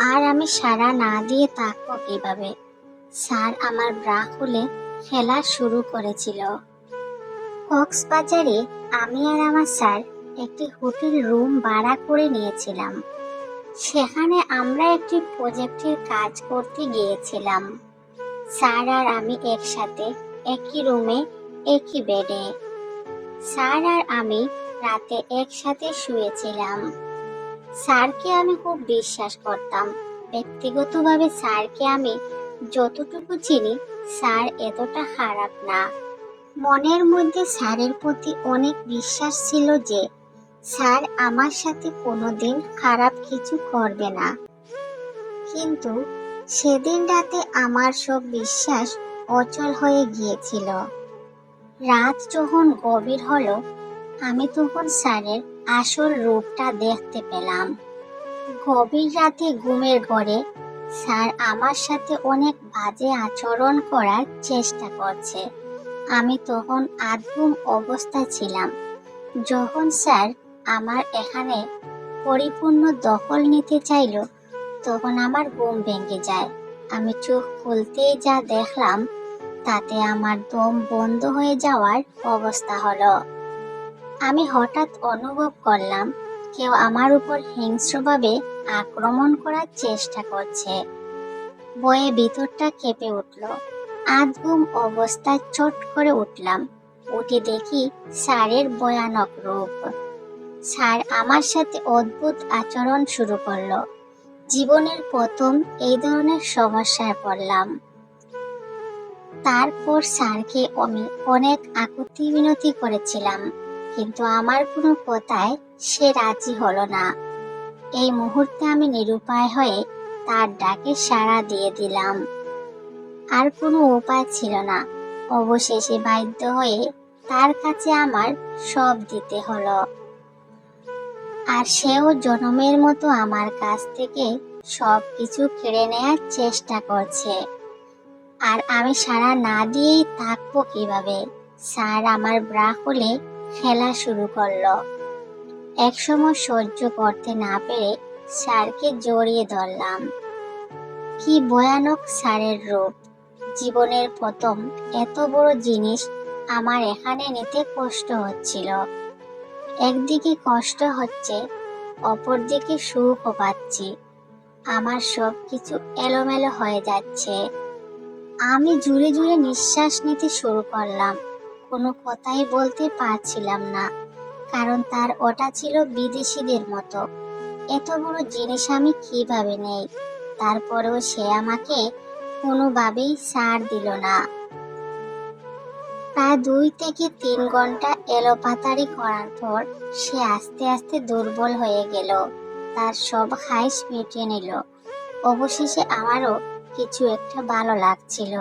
আর আমি সারা না দিয়ে থাকব কীভাবে স্যার আমার ব্রা খুলে খেলা শুরু করেছিল। কক্সবাজারে আমি আর আমার স্যার একটি হোটেল রুম ভাড়া করে নিয়েছিলাম। সেখানে আমরা একটি প্রজেক্টের কাজ করতে গিয়েছিলাম। স্যার আর আমি একসাথে একই রুমে, একই বেডে। স্যার আর আমি রাতে একসাথে শুয়েছিলাম। স্যারকে আমি খুব বিশ্বাস করতাম। ব্যক্তিগতভাবে স্যারকে আমি যতটুকু চিনি, স্যার এতটা খারাপ না। মনের মধ্যে স্যারের প্রতি অনেক বিশ্বাস ছিল যে, স্যার আমার সাথে কোনোদিন খারাপ কিছু করবে না। কিন্তু সেদিন রাতে আমার সব বিশ্বাস অচল হয়ে গিয়েছিল। রাত যখন গভীর হলো, আমি তখন স্যারের আসল রূপটা দেখতে পেলাম। গভীর রাতে ঘুমের ঘরে স্যার আমার সাথে অনেক বাজে আচরণ করার চেষ্টা করছে। আমি তখন আধঘুম অবস্থায় ছিলাম। যখন স্যার আমার এখানে পরিপূর্ণ দখল নিতে চাইল, তখন আমার ঘুম ভেঙে যায়। আমি চোখ খুলতেই যা দেখলাম, তাতে আমার দম বন্ধ হয়ে যাওয়ার অবস্থা হলো। আমি হঠাৎ অনুভব করলাম, কেউ আমার উপর হিংস্রভাবে আক্রমণ করার চেষ্টা করছে। বয়ে ভিতরটা কেঁপে উঠল। আধঘুম অবস্থায় চট করে উঠলাম। উঠে দেখি স্যারের ভয়ানক রূপ। স্যার আমার সাথে অদ্ভুত আচরণ শুরু করল। জীবনের প্রথম এই ধরনের সমস্যায় পড়লাম। তারপর স্যারকে আমি অনেক আকুতি বিনতি করেছিলাম। কিন্তু আমার কোনো কথায় সে রাজি হলো না। এই মুহূর্তে আমি নিরুপায় হয়ে তার ডাকে সাড়া দিয়ে দিলাম। আর কোনো উপায় ছিল না। অবশেষে বাধ্য হয়ে তার কাছে আমার সব দিতে হলো। আর সেও জনমের মতো আমার কাছ থেকে সব কিছু কেড়ে নেয়ার চেষ্টা করছে। আর আমি সারা না দিয়েই থাকব কীভাবে? স্যার আমার ব্রা খুলে খেলা শুরু করল। একসময় সহ্য করতে না পেরে স্যারকে জড়িয়ে ধরলাম। কি ভয়ানক স্যারের রূপ। জীবনের প্রথম এত বড় জিনিস আমার এখানে নিতে কষ্ট হচ্ছিল। একদিকে কষ্ট হচ্ছে, অপরদিকে সুখও পাচ্ছি। আমার সব কিছু এলোমেলো হয়ে যাচ্ছে। আমি জুড়ে জুড়ে নিঃশ্বাস নিতে শুরু করলাম। কোনো কথাই বলতে পারছিলাম না, কারণ তার ওটা ছিল বিদেশিদের মতো। এত বড় জিনিস আমি কীভাবে নেই? তারপরেও সে আমাকে কোনোভাবেই ছাড় দিল না। প্রায় দুই থেকে তিন ঘণ্টা এলোপাতারি করার পর সে আস্তে আস্তে দুর্বল হয়ে গেল। তার সব হাইস মিটিয়ে নিল। অবশেষে আমারও কিছু একটা ভালো লাগছিল।